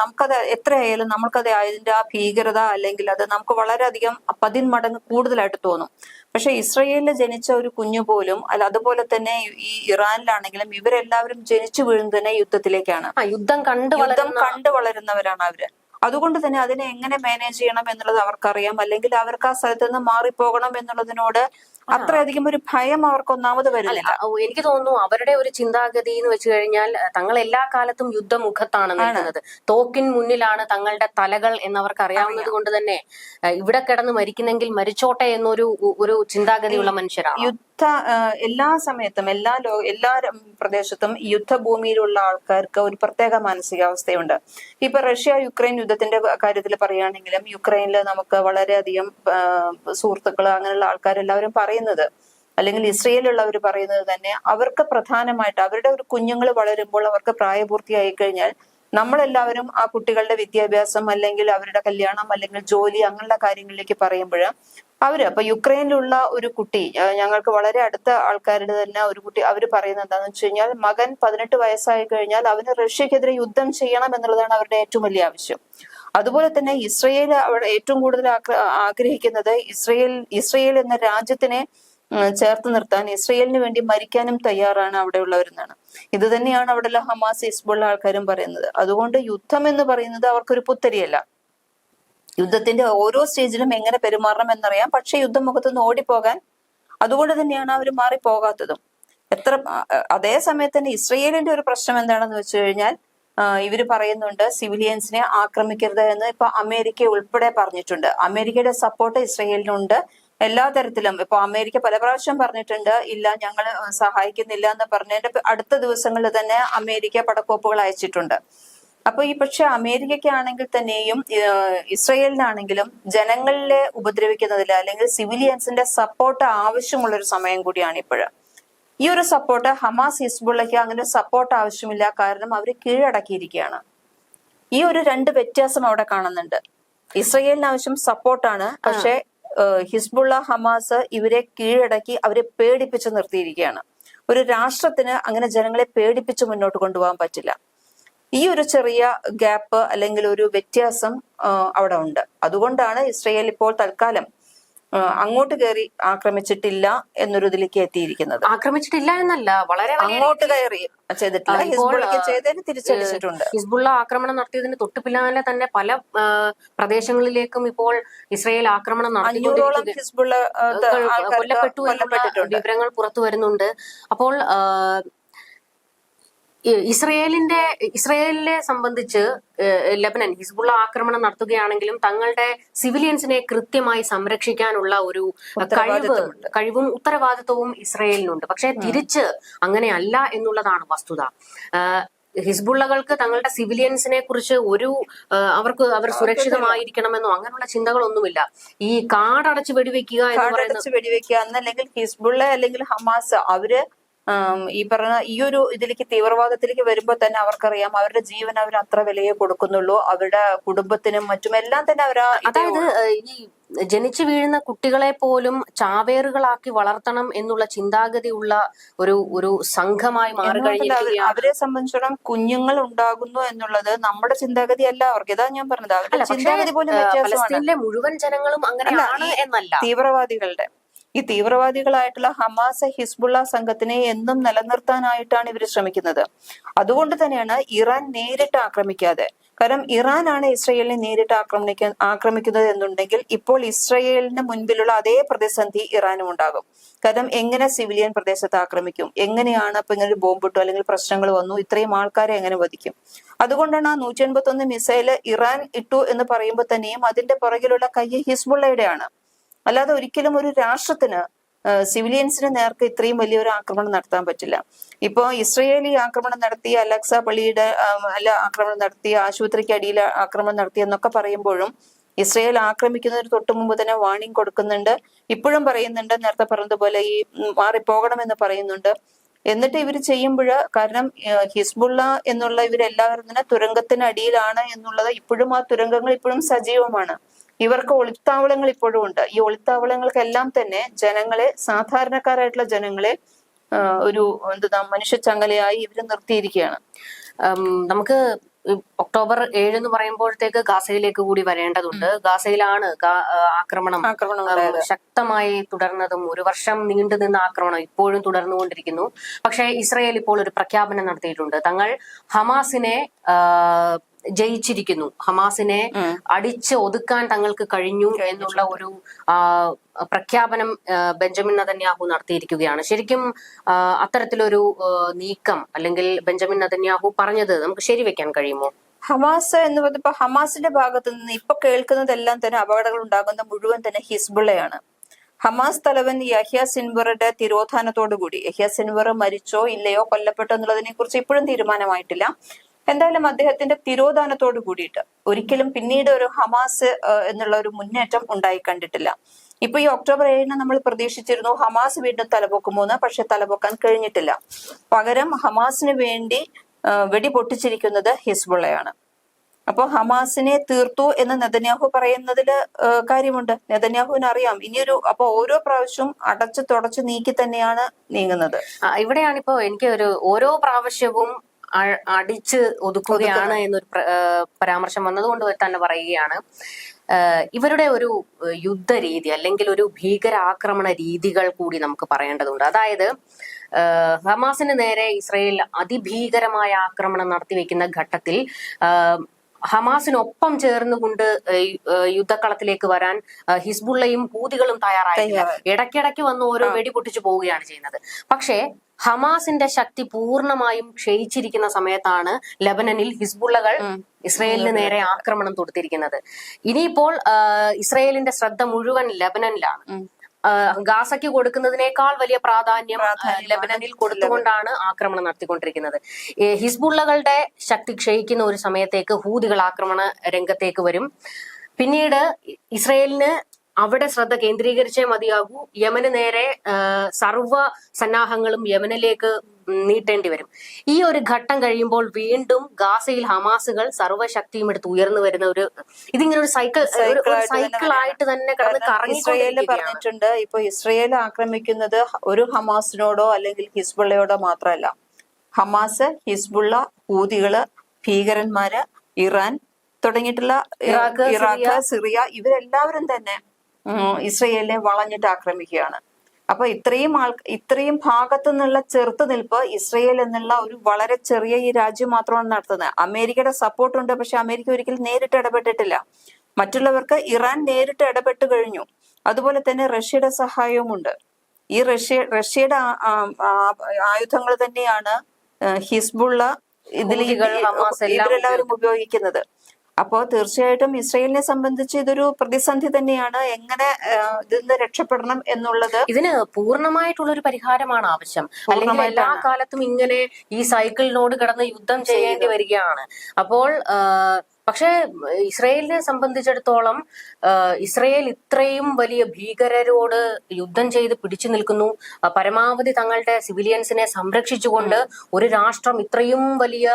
നമുക്കത് എത്രയായാലും നമുക്കത് അതിന്റെ ആ ഭീകരത അല്ലെങ്കിൽ അത് നമുക്ക് വളരെയധികം പതിന്മടങ്ങ് കൂടുതലായിട്ട് തോന്നും. പക്ഷെ ഇസ്രയേലിൽ ജനിച്ച ഒരു കുഞ്ഞു പോലും അല്ല അതുപോലെ തന്നെ ഈ ഇറാനിലാണെങ്കിലും ഇവരെല്ലാവരും ജനിച്ചു വീഴുന്നത് തന്നെ യുദ്ധത്തിലേക്കാണ്. യുദ്ധം കണ്ടു യുദ്ധം കണ്ടു വളരുന്നവരാണ് അവർ. അതുകൊണ്ട് തന്നെ അതിനെ എങ്ങനെ മാനേജ് ചെയ്യണം എന്നുള്ളത് അവർക്കറിയാം. അല്ലെങ്കിൽ അവർക്ക് ആ സ്ഥലത്ത് നിന്ന് മാറിപ്പോകണം എന്നുള്ളതിനോട് അത്രയധികം ഒരു ഭയം അവർക്ക് ഒന്നാമത് വരുന്നില്ല. എനിക്ക് തോന്നുന്നു അവരുടെ ഒരു ചിന്താഗതി എന്ന് വെച്ച് കഴിഞ്ഞാൽ തങ്ങൾ എല്ലാ കാലത്തും യുദ്ധമുഖത്താണ് നിൽക്കുന്നത്. തോക്കിൻ മുന്നിലാണ് തങ്ങളുടെ തലകൾ എന്നവർക്ക് അറിയാവുന്നത് കൊണ്ട് തന്നെ ഇവിടെ കിടന്ന് മരിക്കുന്നെങ്കിൽ മരിച്ചോട്ടെ എന്നൊരു ഒരു ചിന്താഗതിയുള്ള മനുഷ്യരാണ് യുദ്ധ എല്ലാ സമയത്തും എല്ലാ ലോ എല്ലാ പ്രദേശത്തും യുദ്ധഭൂമിയിലുള്ള ആൾക്കാർക്ക് ഒരു പ്രത്യേക മാനസികാവസ്ഥയുണ്ട്. ഇപ്പൊ റഷ്യ യുക്രൈൻ യുദ്ധത്തിന്റെ കാര്യത്തിൽ പറയുകയാണെങ്കിലും യുക്രൈനിൽ നമുക്ക് വളരെയധികം സുഹൃത്തുക്കൾ അങ്ങനെയുള്ള ആൾക്കാരെല്ലാവരും പറയുന്നത് അല്ലെങ്കിൽ ഇസ്രയേലുള്ളവർ പറയുന്നത് തന്നെ അവർക്ക് പ്രധാനമായിട്ട് അവരുടെ ഒരു കുഞ്ഞുങ്ങൾ വളരുമ്പോൾ അവർക്ക് പ്രായപൂർത്തിയായി കഴിഞ്ഞാൽ നമ്മളെല്ലാവരും ആ കുട്ടികളുടെ വിദ്യാഭ്യാസം അല്ലെങ്കിൽ അവരുടെ കല്യാണം അല്ലെങ്കിൽ ജോലി അങ്ങനെയുള്ള കാര്യങ്ങളിലേക്ക് പറയുമ്പോൾ അവർ അപ്പൊ യുക്രൈനിലുള്ള ഒരു കുട്ടി ഞങ്ങൾക്ക് വളരെ അടുത്ത ആൾക്കാരുടെ തന്നെ ഒരു കുട്ടി അവർ പറയുന്നത് എന്താണെന്ന് വെച്ച് കഴിഞ്ഞാൽ മകൻ പതിനെട്ട് വയസ്സായി കഴിഞ്ഞാൽ അവന് റഷ്യക്കെതിരെ യുദ്ധം ചെയ്യണം എന്നുള്ളതാണ് അവരുടെ ഏറ്റവും വലിയ ആവശ്യം. അതുപോലെ തന്നെ ഇസ്രയേൽ അവിടെ ഏറ്റവും കൂടുതൽ ആഗ്രഹിക്കുന്നത് ഇസ്രയേൽ ഇസ്രയേൽ എന്ന രാജ്യത്തിനെ ചേർത്ത് നിർത്താൻ ഇസ്രയേലിന് വേണ്ടി മരിക്കാനും തയ്യാറാണ് അവിടെയുള്ളവരെന്നാണ് ഇത് തന്നെയാണ് അവിടെയുള്ള ഹമാസ് ഹിസ്ബുള്ള ആൾക്കാരും പറയുന്നത്. അതുകൊണ്ട് യുദ്ധം എന്ന് പറയുന്നത് അവർക്കൊരു പുത്തരിയല്ല. യുദ്ധത്തിന്റെ ഓരോ സ്റ്റേജിലും എങ്ങനെ പെരുമാറണം എന്നറിയാം. പക്ഷെ യുദ്ധമുഖത്ത് നിന്ന് ഓടിപ്പോകാൻ അതുകൊണ്ട് തന്നെയാണ് അവർ മാറിപ്പോകാത്തതും. എത്ര അതേ സമയത്ത് തന്നെ ഇസ്രയേലിന്റെ ഒരു പ്രശ്നം എന്താണെന്ന് വെച്ചു കഴിഞ്ഞാൽ ഇവർ പറയുന്നുണ്ട് സിവിലിയൻസിനെ ആക്രമിക്കരുത് എന്ന് ഇപ്പൊ അമേരിക്ക ഉൾപ്പെടെ പറഞ്ഞിട്ടുണ്ട്. അമേരിക്കയുടെ സപ്പോർട്ട് ഇസ്രയേലിനുണ്ട്. എല്ലാ തരത്തിലും. ഇപ്പൊ അമേരിക്ക പല പ്രാവശ്യം പറഞ്ഞിട്ടുണ്ട് ഇല്ല ഞങ്ങൾ സഹായിക്കുന്നില്ല എന്ന് പറഞ്ഞതിന്റെ അടുത്ത ദിവസങ്ങളിൽ തന്നെ അമേരിക്ക പടക്കോപ്പുകൾ അയച്ചിട്ടുണ്ട്. അപ്പൊ ഈ പക്ഷെ അമേരിക്കയ്ക്കാണെങ്കിൽ തന്നെയും ഇസ്രയേലിനാണെങ്കിലും ജനങ്ങളിലെ ഉപദ്രവിക്കുന്നതിൽ അല്ലെങ്കിൽ സിവിലിയൻസിന്റെ സപ്പോർട്ട് ആവശ്യമുള്ള ഒരു സമയം കൂടിയാണ് ഇപ്പോഴ്. ഈ ഒരു സപ്പോർട്ട് ഹമാസ് ഹിസ്ബുള്ളയ്ക്ക് അങ്ങനെ സപ്പോർട്ട് ആവശ്യമില്ല. കാരണം അവർ കീഴടക്കിയിരിക്കുകയാണ്. ഈ ഒരു രണ്ട് വ്യത്യാസം അവിടെ കാണുന്നുണ്ട്. ഇസ്രയേലിന് ആവശ്യം സപ്പോർട്ടാണ്. പക്ഷെ ഹിസ്ബുള്ള ഹമാസ് ഇവരെ കീഴടക്കി അവരെ പേടിപ്പിച്ച് നിർത്തിയിരിക്കുകയാണ്. ഒരു രാഷ്ട്രത്തിന് അങ്ങനെ ജനങ്ങളെ പേടിപ്പിച്ച് മുന്നോട്ട് കൊണ്ടുപോകാൻ പറ്റില്ല. ഈ ഒരു ചെറിയ ഗ്യാപ്പ് അല്ലെങ്കിൽ ഒരു വ്യത്യാസം അവിടെ ഉണ്ട്. അതുകൊണ്ടാണ് ഇസ്രയേൽ ഇപ്പോൾ തൽക്കാലം അങ്ങോട്ട് കയറി ആക്രമിച്ചിട്ടില്ല എന്നൊരു ഇതിലേക്ക് എത്തിയിരിക്കുന്നത്. ആക്രമിച്ചിട്ടില്ല എന്നല്ല വളരെ അങ്ങോട്ട് കയറി ചെയ്തിട്ടില്ല. ചെയ്തതിന് തിരിച്ചടിച്ചിട്ടുണ്ട്. ഹിസ്ബുള്ള ആക്രമണം നടത്തിയതിന് തൊട്ടു പിന്നാലെ തന്നെ പല പ്രദേശങ്ങളിലേക്കും ഇപ്പോൾ ഇസ്രയേൽ ആക്രമണം നടത്തിയിട്ടുണ്ട് ഹിസ്ബുള്ള കൊല്ലപ്പെട്ടു കൊല്ലപ്പെട്ടിട്ടുണ്ട്. വിവരങ്ങൾ പുറത്തു വരുന്നുണ്ട്. അപ്പോൾ ഇസ്രയേലിന്റെ ഇസ്രയേലിനെ സംബന്ധിച്ച് ലബനൻ ഹിസ്ബുള്ള ആക്രമണം നടത്തുകയാണെങ്കിലും തങ്ങളുടെ സിവിലിയൻസിനെ കൃത്യമായി സംരക്ഷിക്കാനുള്ള ഒരു കഴിവ്. കഴിവും ഉത്തരവാദിത്വവും ഇസ്രയേലിനുണ്ട്. പക്ഷെ തിരിച്ച് അങ്ങനെയല്ല എന്നുള്ളതാണ് വസ്തുത. ഹിസ്ബുള്ളകൾക്ക് തങ്ങളുടെ സിവിലിയൻസിനെ കുറിച്ച് ഒരു അവർക്ക് അവർ സുരക്ഷിതമായിരിക്കണമെന്നോ അങ്ങനെയുള്ള ചിന്തകളൊന്നുമില്ല. ഈ കാടടച്ച് വെടിവെക്കുക എന്ന് പറയുന്നത് വെടിവെക്കുക എന്നല്ലെങ്കിൽ ഹിസ്ബുള്ള അല്ലെങ്കിൽ ഹമാസ് അവർ ഈ പറഞ്ഞ ഈ ഒരു ഇതിലേക്ക് തീവ്രവാദത്തിലേക്ക് വരുമ്പോൾ തന്നെ അവർക്കറിയാം അവരുടെ ജീവൻ അവർ അത്ര വിലയെ കൊടുക്കുന്നുള്ളൂ. അവരുടെ കുടുംബത്തിനും മറ്റും എല്ലാം തന്നെ അവർ അതായത് ഇനി ഈ ജനിച്ചു വീഴുന്ന കുട്ടികളെ പോലും ചാവേറുകളാക്കി വളർത്തണം എന്നുള്ള ചിന്താഗതിയുള്ള ഒരു ഒരു സംഘമായി മാറി അവരെ സംബന്ധിച്ചിടത്തോളം കുഞ്ഞുങ്ങൾ ഉണ്ടാകുന്നു എന്നുള്ളത് നമ്മുടെ ചിന്താഗതി അല്ല അവർക്ക് ഇതാ ഞാൻ പറഞ്ഞത്. അവരുടെ ചിന്താഗതി പോലും മുഴുവൻ ജനങ്ങളും അങ്ങനെയാണ് എന്നല്ല. തീവ്രവാദികളുടെ ഈ തീവ്രവാദികളായിട്ടുള്ള ഹമാസ ഹിസ്ബുള്ള സംഘത്തിനെ എന്നും നിലനിർത്താനായിട്ടാണ് ഇവർ ശ്രമിക്കുന്നത്. അതുകൊണ്ട് തന്നെയാണ് ഇറാൻ നേരിട്ട് ആക്രമിക്കാതെ. കാരണം ഇറാനാണ് ഇസ്രയേലിനെ നേരിട്ട് ആക്രമിക്കാൻ ആക്രമിക്കുന്നത് എന്നുണ്ടെങ്കിൽ ഇപ്പോൾ ഇസ്രയേലിന് മുൻപിലുള്ള അതേ പ്രതിസന്ധി ഇറാനും ഉണ്ടാകും. കാരണം എങ്ങനെ സിവിലിയൻ പ്രദേശത്ത് ആക്രമിക്കും? എങ്ങനെയാണ് ഇപ്പൊ ഇങ്ങനെ ഒരു ബോംബ് ഇട്ടു അല്ലെങ്കിൽ പ്രശ്നങ്ങൾ വന്നു? ഇത്രയും ആൾക്കാരെ എങ്ങനെ വധിക്കും? അതുകൊണ്ടാണ് ആ നൂറ്റി എൺപത്തി ഒന്ന് മിസൈൽ ഇറാൻ ഇട്ടു എന്ന് പറയുമ്പോൾ തന്നെയും അതിന്റെ പുറകിലുള്ള കൈ ഹിസ്ബുള്ളയുടെയാണ്. അല്ലാതെ ഒരിക്കലും ഒരു രാഷ്ട്രത്തിന് സിവിലിയൻസിന് നേർക്ക് ഇത്രയും വലിയൊരു ആക്രമണം നടത്താൻ പറ്റില്ല. ഇപ്പോ ഇസ്രയേലി ആക്രമണം നടത്തിയ അലക്സ പള്ളിയുടെ അല്ല ആക്രമണം നടത്തിയ ആശുപത്രിക്ക് അടിയിൽ ആക്രമണം നടത്തി എന്നൊക്കെ പറയുമ്പോഴും ഇസ്രയേൽ ആക്രമിക്കുന്നതിന് തൊട്ട് മുമ്പ് തന്നെ വാണിംഗ് കൊടുക്കുന്നുണ്ട്. ഇപ്പോഴും പറയുന്നുണ്ട് നേരത്തെ പറഞ്ഞതുപോലെ ഈ മാറിപ്പോകണമെന്ന് പറയുന്നുണ്ട്. എന്നിട്ട് ഇവർ ചെയ്യുമ്പോൾ കാരണം ഹിസ്ബുള്ള എന്നുള്ള ഇവരെല്ലാവരും തന്നെ തുരങ്കത്തിനടിയിലാണ് എന്നുള്ളത് ഇപ്പോഴും ആ തുരങ്കങ്ങൾ ഇപ്പോഴും സജീവമാണ്. ഇവർക്ക് ഒളിത്താവളങ്ങൾ ഇപ്പോഴും ഉണ്ട്. ഈ ഒളിത്താവളങ്ങൾക്കെല്ലാം തന്നെ ജനങ്ങളെ സാധാരണക്കാരായിട്ടുള്ള ജനങ്ങളെ ഒരു എന്താ മനുഷ്യ ചങ്ങലയായി ഇവർ നിർത്തിയിരിക്കുകയാണ് നമുക്ക് ഒക്ടോബർ ഏഴ് എന്ന് പറയുമ്പോഴത്തേക്ക് ഗാസയിലേക്ക് കൂടി വരേണ്ടതുണ്ട്. ഗാസയിലാണ് ആക്രമണം ആക്രമണം ശക്തമായി തുടർന്നതും ഒരു വർഷം നീണ്ടു നിന്ന ആക്രമണം ഇപ്പോഴും തുടർന്നുകൊണ്ടിരിക്കുന്നു. പക്ഷേ ഇസ്രയേൽ ഇപ്പോൾ ഒരു പ്രഖ്യാപനം നടത്തിയിട്ടുണ്ട്. തങ്ങൾ ഹമാസിനെ ജയിച്ചിരിക്കുന്നു. ഹമാസിനെ അടിച്ച് ഒതുക്കാൻ തങ്ങൾക്ക് കഴിഞ്ഞു എന്നുള്ള ഒരു പ്രഖ്യാപനം ബെഞ്ചമിൻ നതന്യാഹു നടത്തിയിരിക്കുകയാണ്. ശരിക്കും അത്തരത്തിലൊരു നീക്കം അല്ലെങ്കിൽ ബെഞ്ചമിൻ നതന്യാഹു പറഞ്ഞത് നമുക്ക് ശരിവെക്കാൻ കഴിയുമോ? ഹമാസ് എന്ന് പറഞ്ഞപ്പോ ഹമാസിന്റെ ഭാഗത്ത് നിന്ന് ഇപ്പൊ കേൾക്കുന്നതെല്ലാം തന്നെ അപകടങ്ങൾ ഉണ്ടാകുന്ന മുഴുവൻ തന്നെ ഹിസ്ബുള്ളയാണ്. ഹമാസ് തലവൻ യഹ്യ സിൻവറുടെ തിരോധാനത്തോടുകൂടി യഹ്യ സിൻവർ മരിച്ചോ ഇല്ലയോ കൊല്ലപ്പെട്ടോ എന്നുള്ളതിനെ കുറിച്ച് ഇപ്പോഴും തീരുമാനമായിട്ടില്ല. എന്തായാലും അദ്ദേഹത്തിന്റെ തിരോധാനത്തോട് കൂടിയിട്ട് ഒരിക്കലും പിന്നീട് ഒരു ഹമാസ് എന്നുള്ള ഒരു മുന്നേറ്റം ഉണ്ടായി കണ്ടിട്ടില്ല. ഇപ്പൊ ഈ ഒക്ടോബർ ഏഴിന് നമ്മൾ പ്രതീക്ഷിച്ചിരുന്നു ഹമാസ് വീണ്ടും തലപൊക്കുമോന്ന് പക്ഷെ തലപൊക്കാൻ കഴിഞ്ഞിട്ടില്ല. പകരം ഹമാസിന് വേണ്ടി വെടി പൊട്ടിച്ചിരിക്കുന്നത് ഹിസ്ബുള്ളയാണ്. അപ്പോൾ ഹമാസിനെ തീർത്തു എന്ന് നെതന്യാഹു പറയുന്നതിൽ കാര്യമുണ്ട്. നെതന്യാഹുവിന് അറിയാം. ഇനിയൊരു അപ്പൊ ഓരോ പ്രാവശ്യവും അടച്ചു തുടച്ചു നീക്കി തന്നെയാണ് നീങ്ങുന്നത്. ഇവിടെയാണ് ഇപ്പോ എനിക്ക് ഒരു ഓരോ പ്രാവശ്യവും അടിച്ച് ഒതുക്കുകയാണ് എന്നൊരു പരാമർശം വന്നതുകൊണ്ട് തന്നെ പറയുകയാണ്. ഇവരുടെ ഒരു യുദ്ധ രീതി അല്ലെങ്കിൽ ഒരു ഭീകരാക്രമണ രീതികൾ കൂടി നമുക്ക് പറയേണ്ടതുണ്ട്. അതായത് ഹമാസിന് നേരെ ഇസ്രയേൽ അതിഭീകരമായ ആക്രമണം നടത്തിവെക്കുന്ന ഘട്ടത്തിൽ ഹമാസിനൊപ്പം ചേർന്നുകൊണ്ട് യുദ്ധക്കളത്തിലേക്ക് വരാൻ ഹിസ്ബുള്ളയും ഹൂതികളും തയ്യാറായില്ല ഇടയ്ക്കിടയ്ക്ക് വന്ന് ഓരോ വെടിപൊട്ടിച്ചു പോവുകയാണ് ചെയ്യുന്നത്. പക്ഷേ ഹമാസിന്റെ ശക്തി പൂർണമായും ക്ഷയിച്ചിരിക്കുന്ന സമയത്താണ് ലബനനിൽ ഹിസ്ബുള്ളകൾ ഇസ്രയേലിന് നേരെ ആക്രമണം തൊടുത്തിരിക്കുന്നത്. ഇനിയിപ്പോൾ ഇസ്രയേലിന്റെ ശ്രദ്ധ മുഴുവൻ ലബനനിലാണ്. ഗാസയ്ക്ക് കൊടുക്കുന്നതിനേക്കാൾ വലിയ പ്രാധാന്യം ലബനനിൽ ലെബനനിൽ കൊടുത്തുകൊണ്ടാണ് ആക്രമണം നടത്തിക്കൊണ്ടിരിക്കുന്നത്. ഹിസ്ബുള്ളകളുടെ ശക്തി ക്ഷയിക്കുന്ന ഒരു സമയത്തേക്ക് ഹൂതികൾ ആക്രമണ രംഗത്തേക്ക് വരും. പിന്നീട് ഇസ്രയേലിന് അവിടെ ശ്രദ്ധ കേന്ദ്രീകരിച്ചേ മതിയാകൂ. യമന് നേരെ സർവ സർവ സന്നാഹങ്ങളും യമനിലേക്ക് നീട്ടേണ്ടി വരും. ഈ ഒരു ഘട്ടം കഴിയുമ്പോൾ വീണ്ടും ഗാസയിൽ ഹമാസുകൾ സർവശക്തിയും എടുത്ത് ഉയർന്നു വരുന്ന ഒരു ഇതിങ്ങനെ ഒരു സൈക്കിൾ സൈക്കിൾ ആയിട്ട് തന്നെ കടന്ന് കാരണം ഇസ്രയേൽ പറഞ്ഞിട്ടുണ്ട് ഇപ്പൊ ഇസ്രയേൽ ആക്രമിക്കുന്നത് ഒരു ഹമാസിനോടോ അല്ലെങ്കിൽ ഹിസ്ബുള്ളയോടോ മാത്രമല്ല. ഹമാസ് ഹിസ്ബുള്ള ഹൂതികൾ ഭീകരന്മാര് ഇറാൻ തുടങ്ങിയിട്ടുള്ള ഇറാഖ്, ഇറാഖ് സിറിയ ഇവരെല്ലാവരും തന്നെ ഇസ്രയേലിനെ വളഞ്ഞിട്ട് ആക്രമിക്കുകയാണ്. അപ്പൊ ഇത്രയും ആൾ ഇത്രയും ഭാഗത്തു നിന്നുള്ള ചെറുത്തുനിൽപ്പ് ഇസ്രയേൽ എന്നുള്ള ഒരു വളരെ ചെറിയ ഈ രാജ്യം മാത്രമാണ് നടത്തുന്നത്. അമേരിക്കയുടെ സപ്പോർട്ട് ഉണ്ട് പക്ഷെ അമേരിക്ക ഒരിക്കലും നേരിട്ട് ഇടപെട്ടിട്ടില്ല. മറ്റുള്ളവർക്ക് ഇറാൻ നേരിട്ട് ഇടപെട്ട് കഴിഞ്ഞു. അതുപോലെ തന്നെ റഷ്യയുടെ സഹായവുമുണ്ട്. ഈ റഷ്യ റഷ്യയുടെ ആയുധങ്ങൾ തന്നെയാണ് ഹിസ്ബുള്ള ഇതിൽ ഇവരെല്ലാവരും ഉപയോഗിക്കുന്നത്. അപ്പോ തീർച്ചയായിട്ടും ഇസ്രയേലിനെ സംബന്ധിച്ച് ഇതൊരു പ്രതിസന്ധി തന്നെയാണ്. എങ്ങനെ ഇതിൽ നിന്ന് രക്ഷപ്പെടണം എന്നുള്ളത് ഇതിന് പൂർണമായിട്ടുള്ള ഒരു പരിഹാരമാണ് ആവശ്യം. അല്ലെങ്കിൽ എല്ലാ കാലത്തും ഇങ്ങനെ ഈ സൈക്കിളിനോട് കിടന്ന് യുദ്ധം ചെയ്യേണ്ടി വരികയാണ്. അപ്പോൾ പക്ഷേ ഇസ്രയേലിനെ സംബന്ധിച്ചിടത്തോളം ഇസ്രയേൽ ഇത്രയും വലിയ ഭീകരരോട് യുദ്ധം ചെയ്ത് പിടിച്ചു നിൽക്കുന്നു. പരമാവധി തങ്ങളുടെ സിവിലിയൻസിനെ സംരക്ഷിച്ചുകൊണ്ട് ഒരു രാഷ്ട്രം ഇത്രയും വലിയ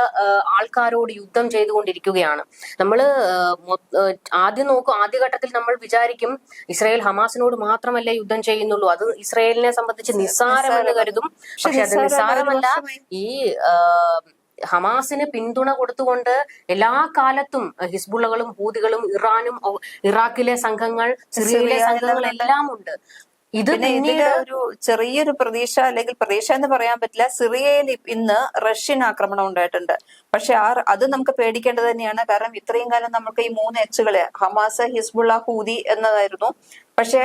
ആൾക്കാരോട് യുദ്ധം ചെയ്തുകൊണ്ടിരിക്കുകയാണ്. നമ്മൾ ആദ്യം നോക്കും ആദ്യഘട്ടത്തിൽ നമ്മൾ വിചാരിക്കും ഇസ്രയേൽ ഹമാസിനോട് മാത്രമല്ല യുദ്ധം ചെയ്യുന്നുള്ളൂ. അത് ഇസ്രയേലിനെ സംബന്ധിച്ച് നിസ്സാരമെന്ന് കരുതും. പക്ഷെ അത് നിസ്സാരമല്ല. ഈ ഹമാസിന് പിന്തുണ കൊടുത്തുകൊണ്ട് എല്ലാ കാലത്തും ഹിസ്ബുള്ളകളും ഹൂതികളും ഇറാനും ഇറാഖിലെ സംഘങ്ങൾ സിറിയയിലെ സംഘങ്ങൾ എല്ലാം ഉണ്ട്. ഇത് ഇതിൽ ഒരു ചെറിയൊരു പ്രതീക്ഷ അല്ലെങ്കിൽ പ്രതീക്ഷ എന്ന് പറയാൻ പറ്റില്ല. സിറിയയിൽ ഇന്ന് റഷ്യൻ ആക്രമണം ഉണ്ടായിട്ടുണ്ട്. പക്ഷെ ആ അത് നമുക്ക് പേടിക്കേണ്ടത് തന്നെയാണ്. കാരണം ഇത്രയും കാലം നമുക്ക് ഈ മൂന്ന് എച്ചുകളെ ഹമാസ് ഹിസ്ബുള്ള ഹൂദി എന്നതായിരുന്നു. പക്ഷെ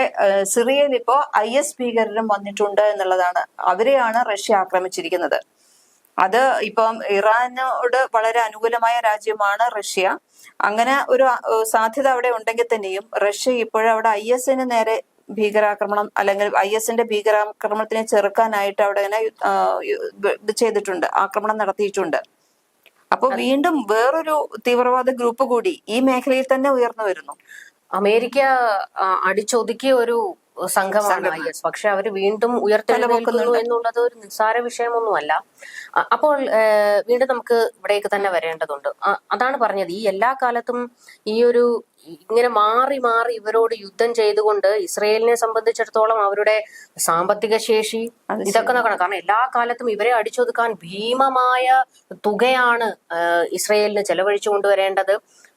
സിറിയയിൽ ഇപ്പോ ഐ എസ് ഭീകരരും വന്നിട്ടുണ്ട് എന്നുള്ളതാണ്. അവരെയാണ് റഷ്യ ആക്രമിച്ചിരിക്കുന്നത്. അത് ഇപ്പം ഇറാനോട് വളരെ അനുകൂലമായ രാജ്യമാണ് റഷ്യ. അങ്ങനെ ഒരു സാധ്യത അവിടെ ഉണ്ടെങ്കിൽ തന്നെയും റഷ്യ ഇപ്പോഴവിടെ ഐ എസിന് നേരെ ഭീകരാക്രമണം അല്ലെങ്കിൽ ഐ എസിന്റെ ഭീകരാക്രമണത്തിനെ ചെറുക്കാനായിട്ട് അവിടെ ഇങ്ങനെ ഇത് ചെയ്തിട്ടുണ്ട് ആക്രമണം നടത്തിയിട്ടുണ്ട്. അപ്പൊ വീണ്ടും വേറൊരു തീവ്രവാദ ഗ്രൂപ്പ് കൂടി ഈ മേഖലയിൽ തന്നെ ഉയർന്നു വരുന്നു. അമേരിക്ക അടിച്ചൊതുക്കിയ ഒരു സംഘമാണ് ഐ എസ്. പക്ഷെ അവർ വീണ്ടും ഉയർത്തെഴുന്നേൽക്കുന്നു എന്നുള്ളത് ഒരു നിസ്സാര വിഷയമൊന്നുമല്ല. അപ്പോൾ വീണ്ടും നമുക്ക് ഇവിടേക്ക് തന്നെ വരേണ്ടതുണ്ട്. അതാണ് പറഞ്ഞത്. ഈ എല്ലാ കാലത്തും ഈ ഒരു ഇങ്ങനെ മാറി മാറി ഇവരോട് യുദ്ധം ചെയ്തുകൊണ്ട് ഇസ്രയേലിനെ സംബന്ധിച്ചിടത്തോളം അവരുടെ സാമ്പത്തിക ശേഷി ഇതൊക്കെ നോക്കണം. കാരണം എല്ലാ കാലത്തും ഇവരെ അടിച്ചൊതുക്കാൻ ഭീമമായ തുകയാണ് ഇസ്രയേലിന് ചെലവഴിച്ചു കൊണ്ടുവരേണ്ടത്.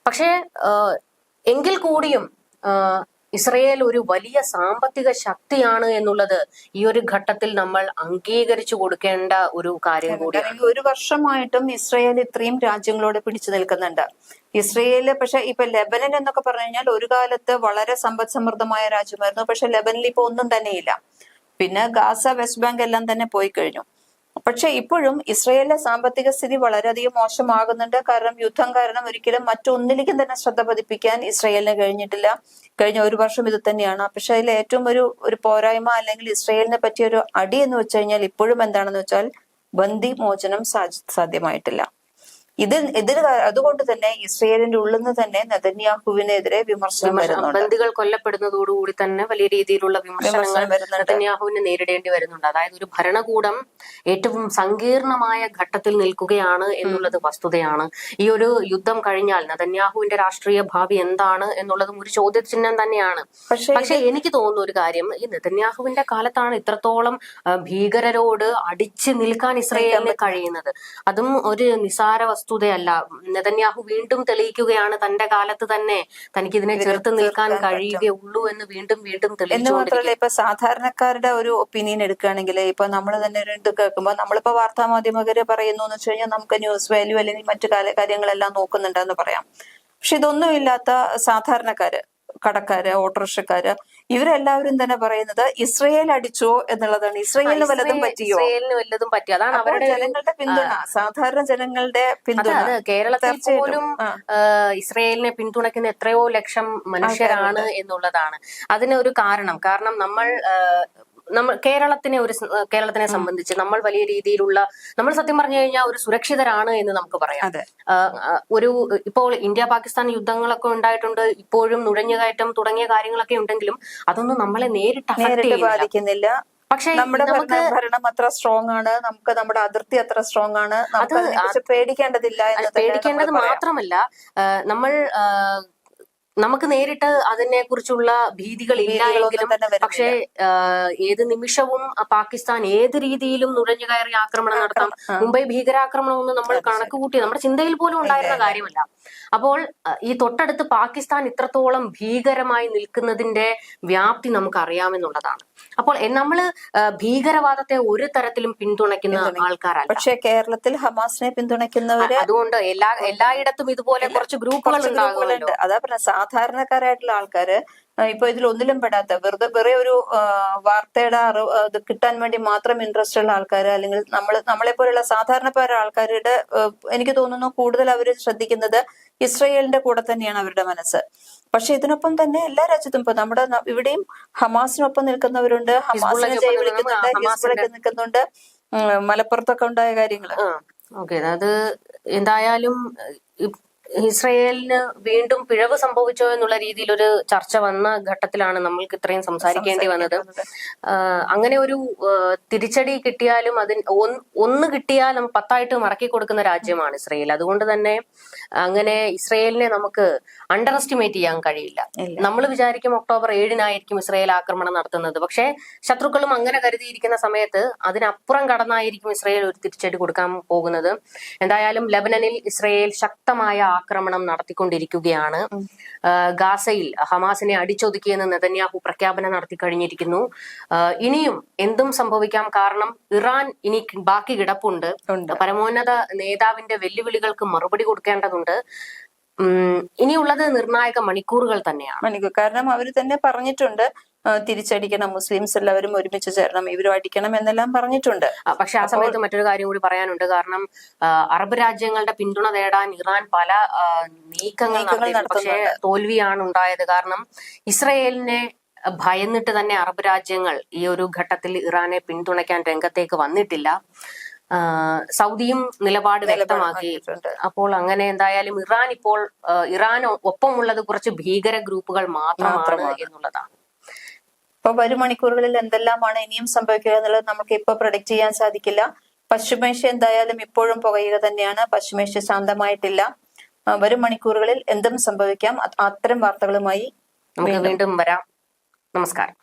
പക്ഷേ എങ്കിൽ കൂടിയും ഇസ്രയേൽ ഒരു വലിയ സാമ്പത്തിക ശക്തിയാണ് എന്നുള്ളത് ഈ ഒരു ഘട്ടത്തിൽ നമ്മൾ അംഗീകരിച്ചു കൊടുക്കേണ്ട ഒരു കാര്യം കൂടിയാണ്. ഒരു വർഷമായിട്ടും ഇസ്രയേൽ ഇത്രയും രാജ്യങ്ങളോട് പിടിച്ചു നിൽക്കുന്നുണ്ട്. ഇസ്രയേൽ പക്ഷെ ഇപ്പൊ ലെബനൻ എന്നൊക്കെ പറഞ്ഞു കഴിഞ്ഞാൽ ഒരു കാലത്ത് വളരെ സമ്പദ് സമൃദ്ധമായ രാജ്യമായിരുന്നു. പക്ഷെ ലെബനിൽ ഇപ്പൊ ഒന്നും തന്നെയില്ല. പിന്നെ ഗാസ വെസ്റ്റ് ബാങ്ക് എല്ലാം തന്നെ പോയി കഴിഞ്ഞു. പക്ഷെ ഇപ്പോഴും ഇസ്രയേലിലെ സാമ്പത്തിക സ്ഥിതി വളരെയധികം മോശമാകുന്നുണ്ട്. കാരണം യുദ്ധം കാരണം ഒരിക്കലും മറ്റൊന്നിലേക്കും തന്നെ ശ്രദ്ധ പതിപ്പിക്കാൻ ഇസ്രയേലിന് കഴിഞ്ഞിട്ടില്ല. കഴിഞ്ഞ ഒരു വർഷം ഇത് തന്നെയാണ്. പക്ഷെ അതിൽ ഏറ്റവും ഒരു ഒരു പോരായ്മ അല്ലെങ്കിൽ ഇസ്രയേലിനെ പറ്റിയ ഒരു അടി എന്ന് വെച്ച് കഴിഞ്ഞാൽ ഇപ്പോഴും എന്താണെന്ന് വെച്ചാൽ ബന്ദി മോചനം സാധ്യമായിട്ടില്ല. ഇത് ഇതിന് അതുകൊണ്ട് തന്നെ ഇസ്രയേലിന്റെ ഉള്ളിൽ നിന്ന് തന്നെ നെതന്യാഹുവിനെതിരെ വിമർശനം വരുന്നുണ്ട്. ബന്ദികൾ കൊല്ലപ്പെടുന്നതോടുകൂടി തന്നെ വലിയ രീതിയിലുള്ള വിമർശനങ്ങൾ നെതന്യാഹുവിന് നേരിടേണ്ടി വരുന്നുണ്ട്. അതായത് ഒരു ഭരണകൂടം ഏറ്റവും സങ്കീർണമായ ഘട്ടത്തിൽ നിൽക്കുകയാണ് എന്നുള്ളത് വസ്തുതയാണ്. ഈ ഒരു യുദ്ധം കഴിഞ്ഞാൽ നെതന്യാഹുവിന്റെ രാഷ്ട്രീയ ഭാവി എന്താണ് എന്നുള്ളതും ഒരു ചോദ്യചിഹ്നം തന്നെയാണ്. പക്ഷെ എനിക്ക് തോന്നുന്ന ഒരു കാര്യം ഈ നെതന്യാഹുവിന്റെ കാലത്താണ് ഇത്രത്തോളം ഭീകരരോട് അടിച്ചു നിൽക്കാൻ ഇസ്രയേലിന് കഴിയുന്നത്. അതും ഒരു നിസാര വസ്തുതയല്ല. നെതന്യാഹു വീണ്ടും തെളിയിക്കുകയാണ് തന്റെ കാലത്ത് തന്നെ. തനിക്ക് ഇതിനെ ചെറുത്ത് നിൽക്കാൻ കഴിയുകയുള്ളൂ എന്ന് വീണ്ടും വീണ്ടും മാത്രമല്ല ഇപ്പൊ സാധാരണക്കാരുടെ ഒരു ഒപ്പീനിയൻ എടുക്കുകയാണെങ്കിൽ ഇപ്പൊ നമ്മൾ തന്നെ രണ്ട് ഇത് കേൾക്കുമ്പോൾ നമ്മളിപ്പോ വാർത്താ മാധ്യമകര് പറയുന്നു എന്ന് വെച്ച് കഴിഞ്ഞാൽ നമുക്ക് ന്യൂസ് വാല്യൂ അല്ലെങ്കിൽ മറ്റു കാര്യങ്ങളെല്ലാം നോക്കുന്നുണ്ടെന്ന് പറയാം. പക്ഷെ ഇതൊന്നും ഇല്ലാത്ത സാധാരണക്കാര് കടക്കാര് ഓട്ടോറിക്ഷക്കാര് ഇവരെല്ലാവരും തന്നെ പറയുന്നത് ഇസ്രയേൽ അടിച്ചോ എന്നുള്ളതാണ്. ഇസ്രയേലിന് വല്ലതും പറ്റിയോ? ഇസ്രയേലിന് വല്ലതും പറ്റിയോ? അതാണ് അവരുടെ ജനങ്ങളുടെ പിന്തുണ സാധാരണ ജനങ്ങളുടെ പിന്തുണ. കേരളത്തിൽ. പോലും ഇസ്രയേലിനെ പിന്തുണയ്ക്കുന്ന എത്രയോ ലക്ഷം മനുഷ്യരാണ് എന്നുള്ളതാണ്. അതിന് ഒരു കാരണം. കാരണം നമ്മൾ നമ്മൾ കേരളത്തിനെ ഒരു കേരളത്തിനെ സംബന്ധിച്ച് നമ്മൾ വലിയ രീതിയിലുള്ള നമ്മൾ സത്യം പറഞ്ഞു കഴിഞ്ഞാൽ ഒരു സുരക്ഷിതരാണ് എന്ന് നമുക്ക് പറയാം. ഒരു ഇപ്പോൾ ഇന്ത്യ പാകിസ്ഥാൻ യുദ്ധങ്ങളൊക്കെ ഉണ്ടായിട്ടുണ്ട് ഇപ്പോഴും നുഴഞ്ഞുകയറ്റം തുടങ്ങിയ കാര്യങ്ങളൊക്കെ ഉണ്ടെങ്കിലും അതൊന്നും നമ്മളെ നേരിട്ട് ബാധിക്കുന്നില്ല. പക്ഷേ നമ്മുടെ ഭരണ- അത്ര സ്ട്രോങ് ആണ് നമുക്ക് നമ്മുടെ അതിർത്തി അത്ര സ്ട്രോങ് ആണ് നമുക്ക് അത് പേടിക്കേണ്ടതില്ല പേടിക്കേണ്ടത് മാത്രമല്ല നമ്മൾ നമുക്ക് നേരിട്ട് അതിനെ കുറിച്ചുള്ള ഭീതികൾ ഇല്ല പക്ഷെ എങ്കിലും പക്ഷേ ഏത് നിമിഷവും പാകിസ്ഥാൻ ഏത് രീതിയിലും നുഴഞ്ഞു കയറി ആക്രമണം നടത്താം. മുംബൈ ഭീകരാക്രമണം ഒന്നും നമ്മൾ കണക്ക് കൂട്ടി നമ്മുടെ ചിന്തയിൽ പോലും ഉണ്ടായിരുന്ന കാര്യമല്ല. അപ്പോൾ ഈ തൊട്ടടുത്ത് പാകിസ്ഥാൻ ഇത്രത്തോളം ഭീകരമായി നിൽക്കുന്നതിന്റെ വ്യാപ്തി നമുക്ക് അറിയാമെന്നുള്ളതാണ് അപ്പോൾ നമ്മൾ നമ്മൾ ഭീകരവാദത്തെ ഒരു തരത്തിലും പിന്തുണയ്ക്കുന്ന ആൾക്കാരല്ല. പക്ഷേ കേരളത്തിൽ ഹമാസിനെ പിന്തുണയ്ക്കുന്നവര് അതുകൊണ്ട് എല്ലാ എല്ലായിടത്തും ഇതുപോലെ കുറച്ച് ഗ്രൂപ്പുകൾ ഉണ്ടാകുന്നുണ്ട് അതാ പറഞ്ഞ സാധാരണക്കാരായിട്ടുള്ള ആൾക്കാര് ഇപ്പൊ ഇതിൽ ഒന്നിലും പെടാത്ത വെറുതെ വെറിയ ഒരു വാർത്തയുടെ അറിവ് ഇത് കിട്ടാൻ വേണ്ടി മാത്രം ഇൻട്രസ്റ്റ് ഉള്ള ആൾക്കാർ അല്ലെങ്കിൽ നമ്മൾ നമ്മളെ പോലുള്ള സാധാരണക്കാര ആൾക്കാരുടെ എനിക്ക് തോന്നുന്നു കൂടുതൽ അവർ ശ്രദ്ധിക്കുന്നത് ഇസ്രയേലിന്റെ കൂടെ തന്നെയാണ് അവരുടെ മനസ്സ്. പക്ഷെ ഇതിനൊപ്പം തന്നെ എല്ലാ രാജ്യത്തും ഇപ്പൊ നമ്മുടെ ഇവിടെയും ഹമാസിനൊപ്പം നിൽക്കുന്നവരുണ്ട്. ഹമാസിനെ ജയ് വിളിക്കുന്നുണ്ട്. ഹിസ്ബുളൊക്കെ നിൽക്കുന്നുണ്ട്. മലപ്പുറത്തൊക്കെ ഉണ്ടായ കാര്യങ്ങൾ. ഓക്കെ. അത് എന്തായാലും ഇസ്രയേലിന് വീണ്ടും പിഴവ് സംഭവിച്ചോ എന്നുള്ള രീതിയിൽ ഒരു ചർച്ച വന്ന ഘട്ടത്തിലാണ് നമ്മൾക്ക് ഇത്രയും സംസാരിക്കേണ്ടി വന്നത്. അങ്ങനെ ഒരു തിരിച്ചടി കിട്ടിയാലും അതിന് ഒന്ന് കിട്ടിയാലും പത്തായിട്ട് മറക്കി കൊടുക്കുന്ന രാജ്യമാണ് ഇസ്രയേൽ. അതുകൊണ്ട് തന്നെ അങ്ങനെ ഇസ്രയേലിനെ നമുക്ക് അണ്ടർ എസ്റ്റിമേറ്റ് ചെയ്യാൻ കഴിയില്ല. നമ്മൾ വിചാരിക്കും ഒക്ടോബർ ഏഴിനായിരിക്കും ഇസ്രയേൽ ആക്രമണം നടത്തുന്നത്. പക്ഷേ ശത്രുക്കളും അങ്ങനെ കരുതിയിരിക്കുന്ന സമയത്ത് അതിനപ്പുറം കടന്നായിരിക്കും ഇസ്രയേൽ ഒരു തിരിച്ചടി കൊടുക്കാൻ പോകുന്നത്. എന്തായാലും ലബനനിൽ ഇസ്രയേൽ ശക്തമായ ആക്രമണം നടത്തിക്കൊണ്ടിരിക്കുകയാണ്. ഗാസയിൽ ഹമാസിനെ അടിച്ചൊതുക്കിയെന്ന് നെതന്യാഹു പ്രഖ്യാപനം നടത്തി കഴിഞ്ഞിരിക്കുന്നു. ഇനിയും എന്തും സംഭവിക്കാം. കാരണം ഇറാൻ ഇനി ബാക്കി കിടപ്പുണ്ട്. പരമോന്നത നേതാവിന്റെ വെല്ലുവിളികൾക്ക് മറുപടി കൊടുക്കേണ്ടതുണ്ട്. ഇനിയുള്ളത് നിർണായക മണിക്കൂറുകൾ തന്നെയാണ്. മണിക്കൂർ. കാരണം അവർ തന്നെ പറഞ്ഞിട്ടുണ്ട് തിരിച്ചടിക്കണം മുസ്ലിംസ് എല്ലാവരും ഒരുമിച്ച് ചേരണം ഇവരും അടിക്കണം എന്നെല്ലാം പറഞ്ഞിട്ടുണ്ട്. പക്ഷെ ആ സമയത്ത് മറ്റൊരു കാര്യം കൂടി പറയാനുണ്ട്. കാരണം അറബ് രാജ്യങ്ങളുടെ പിന്തുണ നേടാൻ ഇറാൻ പല നീക്കങ്ങൾ പക്ഷേ തോൽവിയാണ് ഉണ്ടായത് കാരണം ഇസ്രയേലിനെ ഭയന്നിട്ട് തന്നെ അറബ് രാജ്യങ്ങൾ ഈ ഒരു ഘട്ടത്തിൽ ഇറാനെ പിന്തുണയ്ക്കാൻ രംഗത്തേക്ക് വന്നിട്ടില്ല. സൗദിയും നിലപാട് വ്യക്തമാക്കിയിട്ടുണ്ട് അപ്പോൾ അങ്ങനെ എന്തായാലും ഇറാൻ ഇപ്പോൾ ഇറാൻ ഒപ്പമുള്ളത് കുറച്ച് ഭീകര ഗ്രൂപ്പുകൾ മാത്രമാണ്. എന്നുള്ളതാണ്. ഇപ്പൊ വരും മണിക്കൂറുകളിൽ എന്തെല്ലാമാണ് ഇനിയും സംഭവിക്കുക എന്നുള്ളത് നമുക്ക് ഇപ്പൊ പ്രൊഡിക്ട് ചെയ്യാൻ സാധിക്കില്ല. പശ്ചിമേഷ്യ എന്തായാലും ഇപ്പോഴും പുകയുക തന്നെയാണ്. പശ്ചിമേഷ്യ ശാന്തമായിട്ടില്ല. വരും മണിക്കൂറുകളിൽ എന്തും സംഭവിക്കാം. അത് അത്തരം വാർത്തകളുമായി നമുക്ക് വീണ്ടും വരാം. നമസ്കാരം.